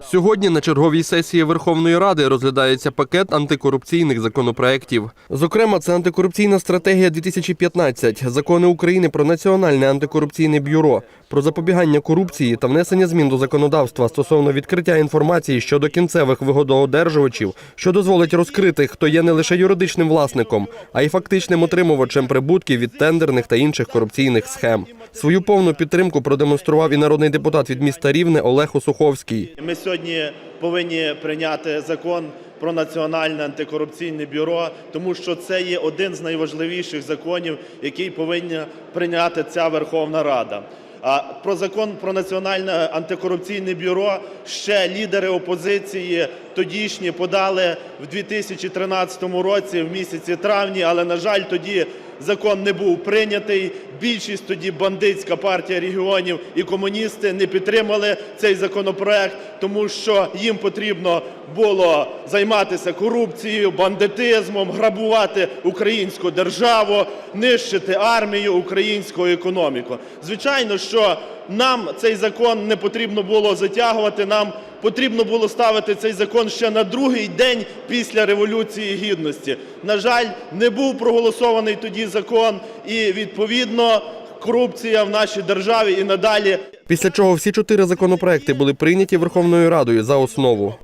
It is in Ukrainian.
Сьогодні на черговій сесії Верховної Ради розглядається пакет антикорупційних законопроєктів. Зокрема, це антикорупційна стратегія 2015, закони України про національне антикорупційне бюро, про запобігання корупції та внесення змін до законодавства стосовно відкриття інформації щодо кінцевих вигодоодержувачів, що дозволить розкрити, хто є не лише юридичним власником, а й фактичним отримувачем прибутків від тендерних та інших корупційних схем. Свою повну підтримку продемонстрував і народний депутат від міста Рівне Олег Осуховський. Ми сьогодні повинні прийняти закон про національне антикорупційне бюро, тому що це є один з найважливіших законів, який повинна прийняти ця Верховна Рада. А про закон про національне антикорупційне бюро ще лідери опозиції тодішні подали в 2013 році, в місяці травні, але на жаль, тоді закон не був прийнятий. Більшість тоді бандитська партія регіонів і комуністи не підтримали цей законопроект, тому що їм потрібно було займатися корупцією, бандитизмом, грабувати українську державу, нищити армію, українську економіку. Звичайно, що нам цей закон не потрібно було затягувати. Нам потрібно було ставити цей закон ще на другий день після Революції Гідності. На жаль, не був проголосований тоді закон, і відповідно корупція в нашій державі і надалі Після чого всі чотири законопроекти були прийняті Верховною Радою за основу.